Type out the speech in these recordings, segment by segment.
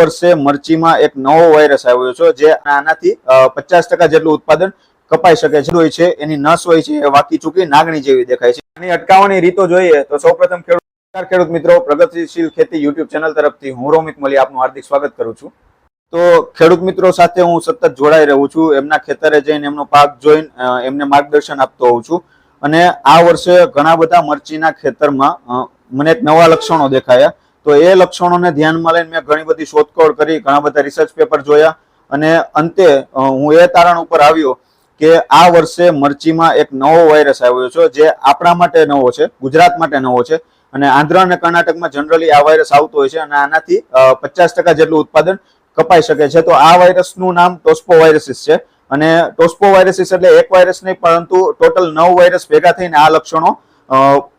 વર્ષે મરચીમાં એક નવો વાયરસ આવ્યો છે જે આનાથી પચાસ ટકા જેટલું ઉત્પાદન કપાઈ શકે છે. હોય છે, એની નસ હોય છે, એ વાકી ચૂકી નાગણી જેવી દેખાય છે. આની અટકાવવાની રીતો જોઈએ તો સૌપ્રથમ ખેડૂત ખેડૂત મિત્રો, પ્રગતિશીલ ખેતી યુટ્યુબ ચેનલ તરફથી હું રોમિત મલી આપનું હાર્દિક સ્વાગત કરું છું. તો ખેડૂત મિત્રો સાથે હું સતત જોડાઈ રહું છું. એમના ખેતરે જઈને એમનો પાક જોઈને એમને માર્ગદર્શન આપતો હોઉં છું. અને આ વર્ષે ઘણા બધા મરચીના ખેતરમાં મને એક નવા લક્ષણો દેખાયા. તો એ લક્ષણોને ધ્યાનમાં લઈને મેં ઘણી બધી શોધખોળ કરી, ઘણા બધા રિસર્ચ પેપર જોયા અને અંતે હું એ તારણ ઉપર આવ્યો કે આ વર્ષે મરચીમાં એક નવો વાયરસ આવ્યો છે, જે આપણા માટે નવો છે, ગુજરાત માટે નવો છે અને આંધ્ર અને કર્ણાટકમાં જનરલી આ વાયરસ આવતો હોય છે અને આનાથી પચાસ ટકા જેટલું ઉત્પાદન કપાઈ શકે છે. તો આ વાયરસનું નામ ટોસ્પો વાયરસિસ છે અને ટોસ્પો વાયરસિસ એટલે એક વાયરસ નહીં, પરંતુ ટોટલ નવ વાયરસ ભેગા થઈને આ લક્ષણો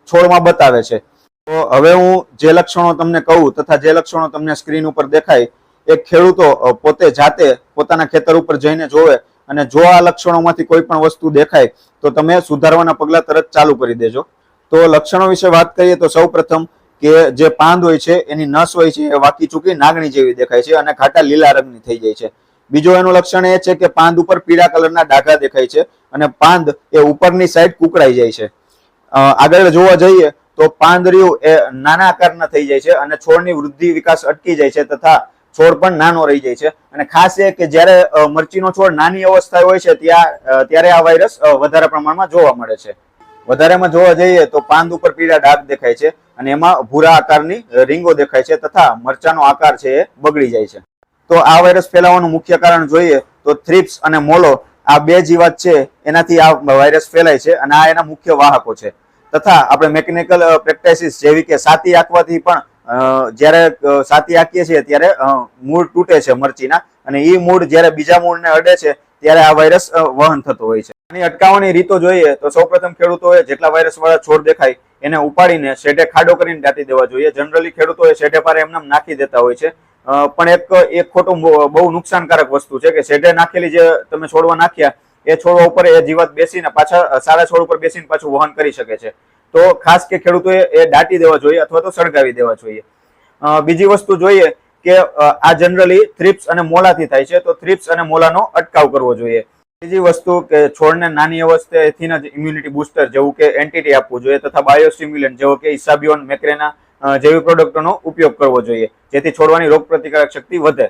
છોડમાં બતાવે છે. તો હવે હું જે લક્ષણો તમને કહું તથા જે લક્ષણો તમને સ્ક્રીન ઉપર દેખાય, એ ખેડૂતો પોતે જાતે પોતાના ખેતર ઉપર જઈને જોવે અને જો આ લક્ષણોમાંથી કોઈ પણ વસ્તુ દેખાય, તો તમે સુધારવાના પગલા તરત ચાલુ કરી દેજો. તો લક્ષણો વિશે વાત કરીએ તો સૌ પ્રથમ કે જે પાંદ હોય છે, એની નસ હોય છે, એ વાકી ચૂકી નાગણી જેવી દેખાય છે અને ખાટા લીલા રંગની થઈ જાય છે. બીજો એનું લક્ષણ એ છે કે પાંદ ઉપર પીળા કલરના ડાઘા દેખાય છે અને પાંદ એ ઉપરની સાઈડ કુકડાઈ જાય છે. આગળ જોવા જઈએ તો પાંદડીઓ એ નાના આકારના થઈ જાય છે અને છોડની વૃદ્ધિ વિકાસ અટકી જાય છે તથા છોડ પણ નાનો રહી જાય છે. અને ખાસ એ કે જ્યારે મરચીનો છોડ નાની અવસ્થા હોય છે ત્યાં ત્યારે આ વાયરસ વધારે પ્રમાણમાં જોવા મળે છે. વધારેમાં જોવા જઈએ તો પાંદ ઉપર પીળા ડાઘ દેખાય છે અને એમાં ભૂરા આકારની રીંગો દેખાય છે તથા મરચાનો આકાર છે એ બગડી જાય છે. તો આ વાયરસ ફેલાવાનું મુખ્ય કારણ જોઈએ તો થ્રિપ્સ અને મોલો આ બે જીવાત છે એનાથી આ વાયરસ ફેલાય છે અને આ એના મુખ્ય વાહકો છે. તથા આપણે મેકેનિકલ પ્રેક્ટિસિસ જેવી કે સાતી આંકવાથી પણ જ્યારે સાતી આંકીએ છીએ ત્યારે મૂળ તૂટે છે મરચીના અને એ મૂળ જ્યારે બીજા મૂળને અડે છે ત્યારે આ વાયરસ વહન થતો હોય છે. આની અટકાવવાની રીતો જોઈએ તો સૌપ્રથમ ખેડૂતોએ જેટલા વાયરસ વાળા છોડ દેખાય એને ઉપાડીને શેઢે ખાડો કરીને દાટી દેવા જોઈએ. જનરલી ખેડૂતોએ શેઢે પારે એમને નાખી દેતા હોય છે. પણ એક એક ખોટું બહુ નુકસાનકારક વસ્તુ છે કે શેઢે નાખેલી જે તમે છોડવા નાખ્યા એ છોડવા ઉપર એ જીવાત બેસીને પાછા સારા છોડ ઉપર બેસીને પાછું વહન કરી શકે છે. તો ખાસ કે ખેડૂતોએ એ દાટી દેવા જોઈએ અથવા તો સળગાવી દેવા જોઈએ. બીજી વસ્તુ જોઈએ કે આ જનરલી થ્રિપ્સ અને મોલાથી થાય છે, તો થ્રિપ્સ અને મોલાનો અટકાવ કરવો જોઈએ. બીજી વસ્તુ કે છોડને નાની અવસ્થેથી જ ઇમ્યુનિટી બુસ્ટર જેવું કે એન્ટિટી આપવું જોઈએ તથા બાયોસ્ટિમ્યુલન્ટ જેવો કે ઇસાબિયોન મેક્રેના જેવી પ્રોડક્ટોનો ઉપયોગ કરવો જોઈએ, જેથી છોડવાની રોગ પ્રતિકારક શક્તિ વધે.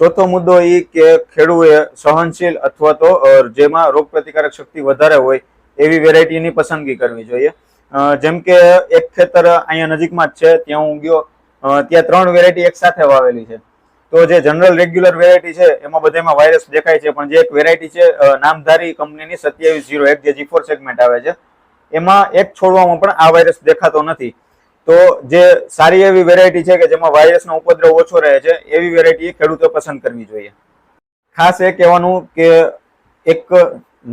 ચોથો મુદ્દો એ કે ખેડૂએ સહનશીલ અથવા તો જેમાં રોગ પ્રતિકારક શક્તિ વધારે હોય એવી વેરાયટીની પસંદગી કરવી જોઈએ. જેમ કે એક ખેતર અહીંયા નજીકમાં જ છે, ત્યાં હું ગયો ત્યાં ત્રણ વેરાયટી એક સાથે વાવેલી છે. તો જે જનરલ રેગ્યુલર વેરાયટી છે, એમાં બધામાં વાયરસ દેખાય છે, પણ જે એક વેરાયટી છે નામધારી કંપનીની સત્યાવીસ જીરો એક, જે જીફોર સેગમેન્ટ આવે છે, એમાં એક છોડવામાં પણ આ વાયરસ દેખાતો નથી. તો જે સારી એવી વેરાયટી છે કે જેમાં વાયરસનો ઉપદ્રવ ઓછો રહે છે, એવી વેરાયટી ખેડૂતો પસંદ કરવી જોઈએ. ખાસ એ કહેવાનું કે એક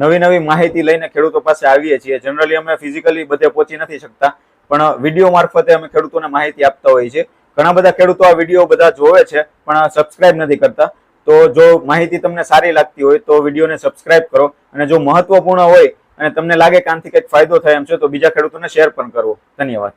નવી નવી માહિતી લઈને ખેડૂતો પાસે આવીએ છીએ. જનરલી અમે ફિઝિકલી બધે પહોંચી નથી શકતા, પણ વીડિયો મારફતે અમે ખેડૂતોને માહિતી આપતા હોઈએ છીએ. ઘણા બધા ખેડૂતો આ વીડિયો બધા જોવે છે, પણ સબસ્ક્રાઇબ નથી કરતા. તો જો માહિતી તમને સારી લાગતી હોય તો વિડીયોને સબસ્ક્રાઇબ કરો અને જો મહત્વપૂર્ણ હોય અને તમને લાગે કે આનાથી કંઈક ફાયદો થાય એમ છે, તો બીજા ખેડૂતોને શેર પણ કરવો. ધન્યવાદ.